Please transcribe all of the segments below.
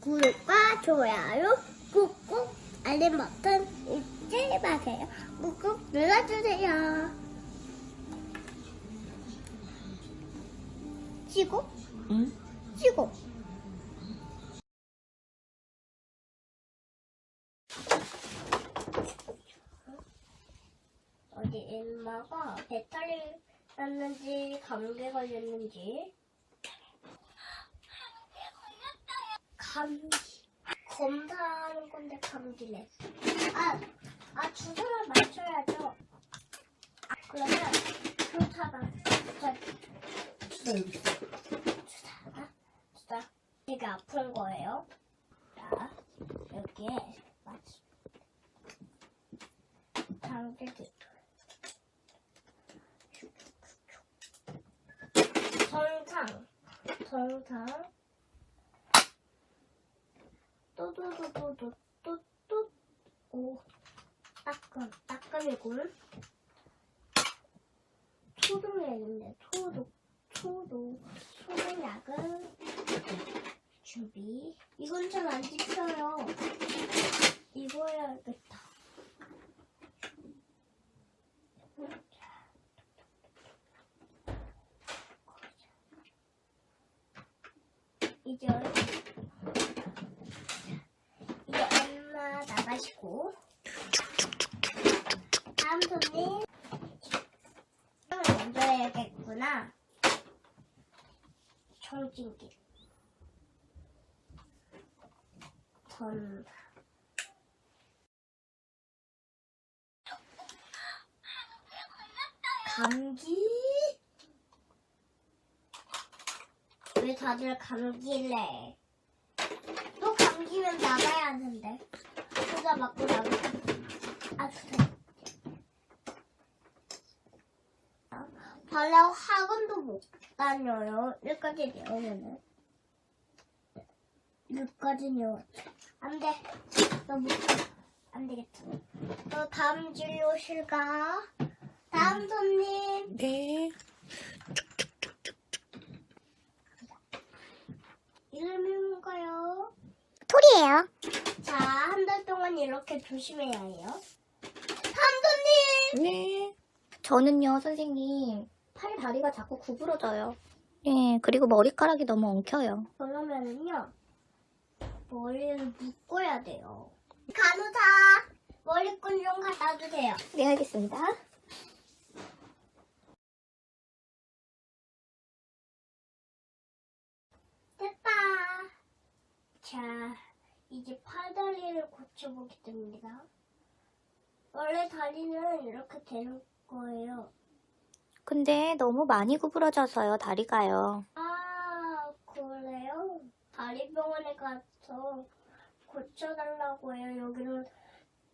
구독과 좋아요 꾹꾹 알림 버튼 잊지 마세요. 꾹꾹 눌러주세요. 치고 응? 치고 어디 엄마가 배탈이 났는지 감기 걸렸는지 감기 검사하는 건데 감기래 아, 아 주사를 맞춰야죠. 아, 그러면 주사가 주사 수다 여기 있어. 주사가 주사. 되게 아픈 거예요? 자 여기에 맞 당기기 정상 정상 또또또또또또 오. 따끔 따끔이군 소독약인데 소독 소독 소독약은 준비. 이건 잘 안 지켜요. 이거 해야겠다. 이제 이제 나가시고 다음 손님 먼저 해야겠구나 청진기 전 감기? 왜 다들 감기래? 또 감기면 나가야 하는데. 수다 맞고 나가. 아, 수다. 발라 학원도 못 다녀요. 여기까지 내오면은. 여기까지 내워. 안 돼. 너 못, 안 되겠다. 너 다음 진료실 가. 다음 손님. 네. 이름이 뭔가요? 톨이에요. 이렇게 조심해야 해요. 삼손님! 네. 저는요, 선생님, 팔 다리가 자꾸 구부러져요. 네, 그리고 머리카락이 너무 엉켜요. 그러면은요, 머리를 묶어야 돼요. 간호사! 머리끈 좀 갖다 주세요. 네, 알겠습니다. 됐다. 자, 이제 팔다리를 고쳐보겠습니다. 원래 다리는 이렇게 되는 거예요. 근데 너무 많이 구부러져서요, 다리가요. 아, 그래요? 다리 병원에 가서 고쳐달라고 해요. 여기는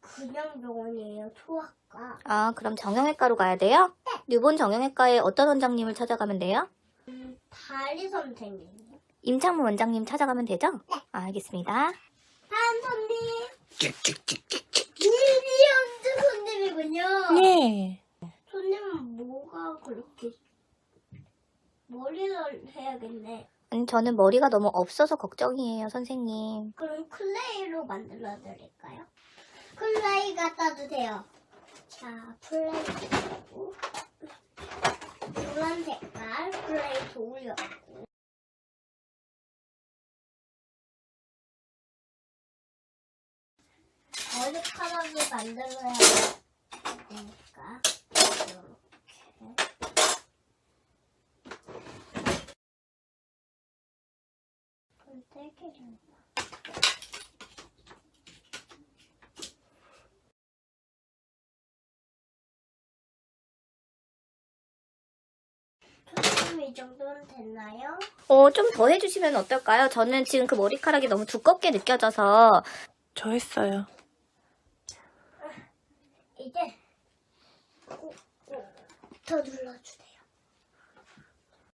그냥 병원이에요. 소아과. 아, 그럼 정형외과로 가야 돼요? 뉴본 정형외과에 어떤 원장님을 찾아가면 돼요? 음, 다리 선생님이요. 임창무 원장님 찾아가면 되죠? 네. 아, 알겠습니다. 한 손님. 미리언즈 손님이군요. 네. 손님은 뭐가 그렇게 머리를 해야겠네. 아니, 저는 머리가 너무 없어서 걱정이에요, 선생님. 그럼 클레이로 만들어 드릴까요? 클레이 갖다 주세요. 자, 플레이 노란 색깔 플레이 돌렸 머리카락을 만들어야 되니까 이렇게 떼기를 선생님 이 정도는 됐나요? 어, 좀 더 해주시면 어떨까요? 저는 지금 그 머리카락이 너무 두껍게 느껴져서. 저 했어요. 더 눌러주세요.